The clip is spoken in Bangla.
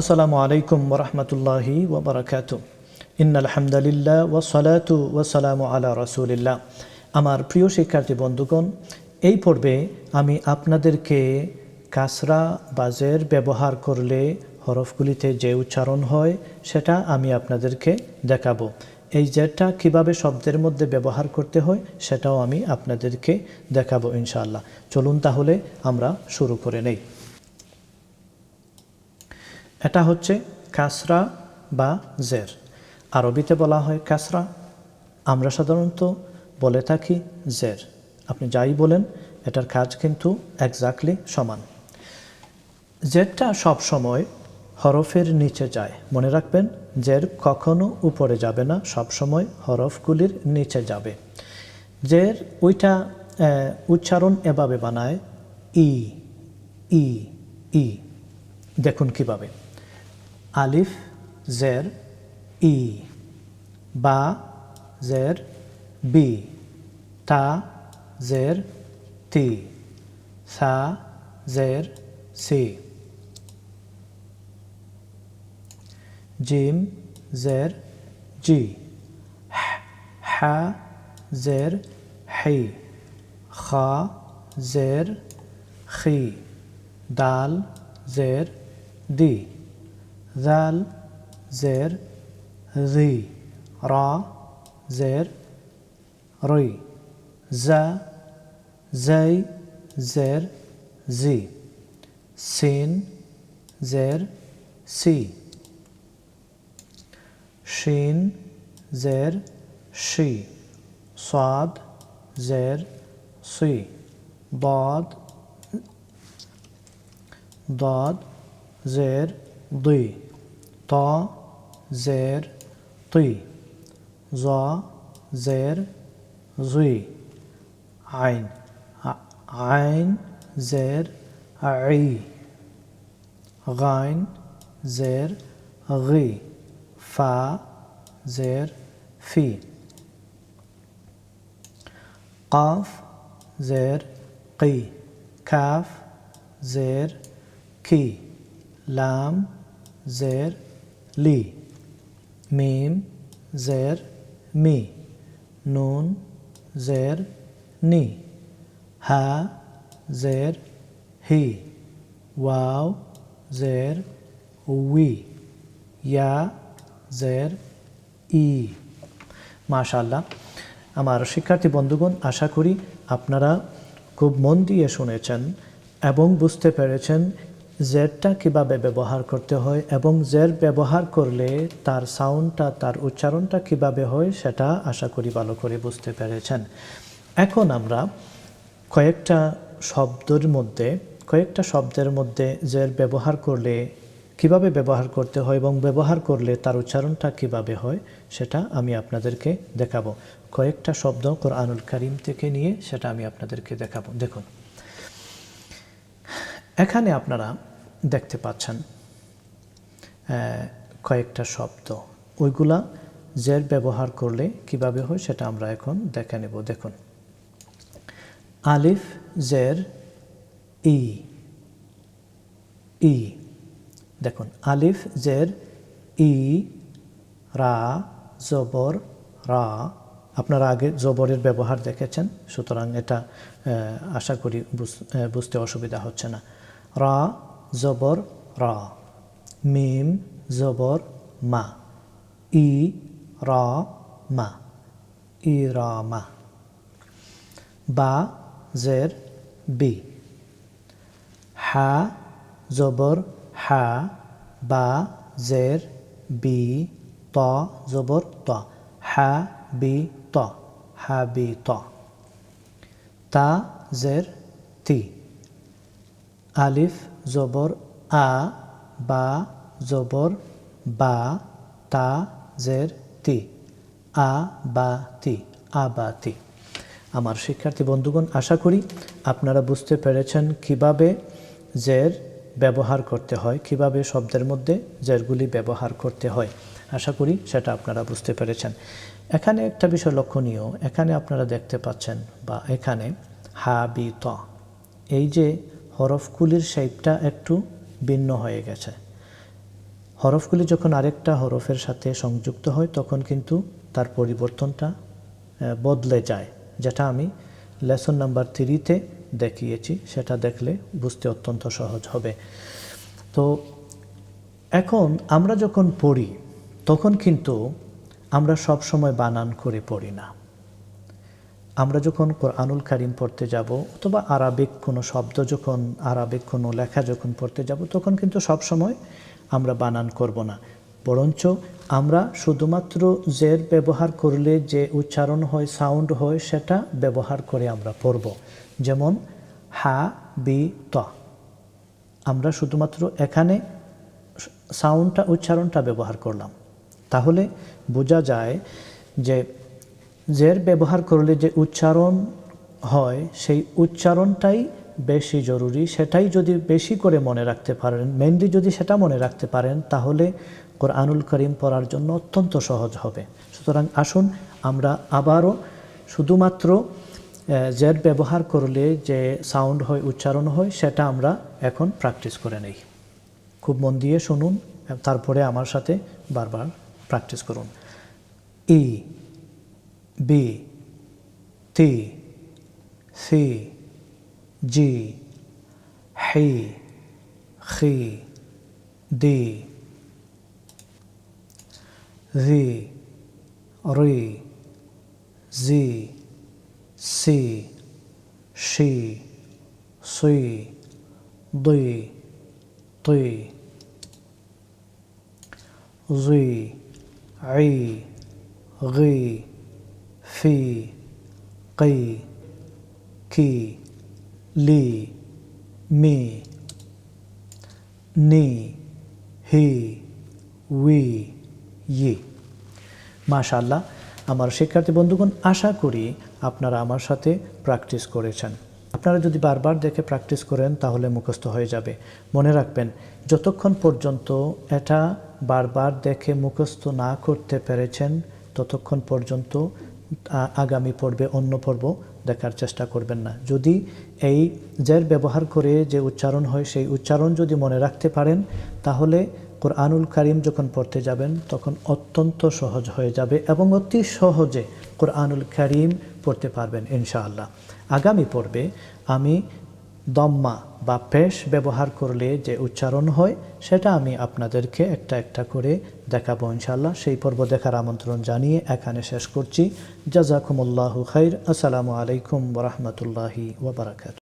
আসসালামু আলাইকুম ওরহমতুল্লাহি ওবরাকাত। ইন্নাল হামদালিল্লাহ ও সালাতু ও সালামু আলা রসুলিল্লাহ। আমার প্রিয় শিক্ষার্থী বন্ধুগণ, এই পর্বে আমি আপনাদেরকে কাসরা বাজের ব্যবহার করলে হরফগুলিতে যে উচ্চারণ হয়, সেটা আমি আপনাদেরকে দেখাবো। এই জেরটা কীভাবে শব্দের মধ্যে ব্যবহার করতে হয়, সেটাও আমি আপনাদেরকে দেখাবো ইনশাআল্লাহ। চলুন তাহলে আমরা শুরু করে নেই। এটা হচ্ছে কাসরা বা জের। আরবিতে বলা হয় কাসরা। আমরা সাধারণত বলে থাকি জের। আপনি যাই বলেন, এটার কাজ কিন্তু একজাক্টলি সমান। জেরটা সব সময় হরফের নিচে যায়। মনে রাখবেন, জের কখনো উপরে যাবে না, সব সময় হরফগুলির নিচে যাবে। জের ওইটা উচ্চারণ এভাবে বানায়, ই ই ই। দেখুন কীভাবে। আলিফ, জের, ই। বা, জের, বি। তা, জের, তি। সা, জের, সি। জিম, জের, জি। হা জের হি খা, জের, খি। দাল, জের, দি। zal zer zi ra zer ri za zay zer zi sin zer si shin zer she swad zer si bod dod zer ضي طا زير طي ظا زير ظي عين عين زير عي غين زير غي فا زير في قاف زير قي كاف زير كي لام زير لي ميم زير مي نون زير ني ها زير هي واو زير وي يا زير ই মাশাল্লাহ আমার শিক্ষার্থী বন্ধুগণ আশা করি আপনারা খুব মন দিয়ে শুনেছেন এবং বুঝতে পেরেছেন জেরটা কীভাবে ব্যবহার করতে হয় এবং জের ব্যবহার করলে তার সাউন্ডটা, তার উচ্চারণটা কীভাবে হয় সেটা আশা করি ভালো করে বুঝতে পেরেছেন। এখন আমরা কয়েকটা শব্দের মধ্যে, কয়েকটা শব্দের মধ্যে জের ব্যবহার করলে কীভাবে ব্যবহার করতে হয় এবং ব্যবহার করলে তার উচ্চারণটা কীভাবে হয় সেটা আমি আপনাদেরকে দেখাবো। কয়েকটা শব্দ কোরআনুল করিম থেকে নিয়ে সেটা আমি আপনাদেরকে দেখাবো। দেখুন, এখানে আপনারা দেখতে পাচ্ছেন কয়েকটা শব্দ। ওইগুলা জের ব্যবহার করলে কীভাবে হয় সেটা আমরা এখন দেখে নেব। দেখুন, আলিফ, জের, ই ই। দেখুন, আলিফ, জের, ই, রা, জবর, রা। আপনারা আগে জবরের ব্যবহার দেখেছেন, সুতরাং এটা আশা করি বুঝতে অসুবিধা হচ্ছে না। রা জবর রা মিম জবর মা। ই রা মা। ই রা মা। বা জের বি। হা জবর হা। বা জের বি, ত জবর ত। হা, বি, ত। হা, বি, ত। তা জের তি আলিফ জবর আ, বা জবর, বা, তা, জের, তি। আ, বা, তি, আ, বা, তি। আমার শিক্ষার্থী বন্ধুগণ, আশা করি আপনারা বুঝতে পেরেছেন কীভাবে জের ব্যবহার করতে হয়, কীভাবে শব্দের মধ্যে জেরগুলি ব্যবহার করতে হয়। আশা করি সেটা আপনারা বুঝতে পেরেছেন। এখানে একটা বিষয় লক্ষণীয়, এখানে আপনারা দেখতে পাচ্ছেন, বা এখানে হা, বি, ত। এই যে হরফগুলির শেপটা একটু ভিন্ন হয়ে গেছে। হরফগুলি যখন আরেকটা হরফের সাথে সংযুক্ত হয়, তখন কিন্তু তার পরিবর্তনটা বদলে যায়, যেটা আমি লেসন নাম্বার থ্রিতে দেখিয়েছি। সেটা দেখলে বুঝতে অত্যন্ত সহজ হবে। তো এখন আমরা যখন পড়ি, তখন কিন্তু আমরা সব সময় বানান করে পড়ি না। আমরা যখন কোরআনুল কারিম পড়তে যাব অথবা আরবিক কোনো শব্দ যখন, আরবিক কোনো লেখা যখন পড়তে যাব, তখন কিন্তু সব সময় আমরা বানান করব না। বরঞ্চ আমরা শুধুমাত্র জের ব্যবহার করলে যে উচ্চারণ হয়, সাউন্ড হয়, সেটা ব্যবহার করে আমরা পড়ব। যেমন, হা, বি, ত। আমরা শুধুমাত্র এখানে সাউন্ডটা, উচ্চারণটা ব্যবহার করলাম। তাহলে বোঝা যায় যে জের ব্যবহার করলে যে উচ্চারণ হয়, সেই উচ্চারণটাই বেশি জরুরি। সেটাই যদি বেশি করে মনে রাখতে পারেন মেনলি যদি সেটা মনে রাখতে পারেন, তাহলে কোরআনুল করিম পড়ার জন্য অত্যন্ত সহজ হবে। সুতরাং আসুন আমরা আবারও শুধুমাত্র জের ব্যবহার করলে যে সাউন্ড হয়, উচ্চারণ হয়, সেটা আমরা এখন প্র্যাকটিস করে নেই। খুব মন দিয়ে শুনুন তারপরে আমার সাথে বারবার প্র্যাকটিস করুন। ই বি তি সি জি হি খি দি রি রি জি সি শি সুই দুই তুই জি আই গি ফি কই কি, লি, মি, নি, হি উই ই মাশাল্লাহ আমার শিক্ষার্থী বন্ধুগণ, আশা করি আপনারা আমার সাথে প্র্যাকটিস করেছেন। আপনারা যদি বারবার দেখে প্র্যাকটিস করেন, তাহলে মুখস্থ হয়ে যাবে। মনে রাখবেন, যতক্ষণ পর্যন্ত এটা বারবার দেখে মুখস্থ না করতে পেরেছেন, ততক্ষণ পর্যন্ত আগামী পর্বে অন্য পর্ব দেখার চেষ্টা করবেন না। যদি এই জের ব্যবহার করে যে উচ্চারণ হয়, সেই উচ্চারণ যদি মনে রাখতে পারেন, তাহলে কোরআনুল করিম যখন পড়তে যাবেন, তখন অত্যন্ত সহজ হয়ে যাবে এবং অতি সহজে কোরআনুল করিম পড়তে পারবেন ইনশাআল্লাহ। আগামী পর্বে আমি দম্মা বা পেশ ব্যবহার করলে যে উচ্চারণ হয়, সেটা আমি আপনাদেরকে একটা একটা করে দেখাবো ইনশাল্লাহ সেই পর্ব দেখার আমন্ত্রণ জানিয়ে এখানে শেষ করছি। জাজাকুমুল্লাহ খাইর। আসসালামু আলাইকুম ওরহমতুল্লাহি ওবরাকাত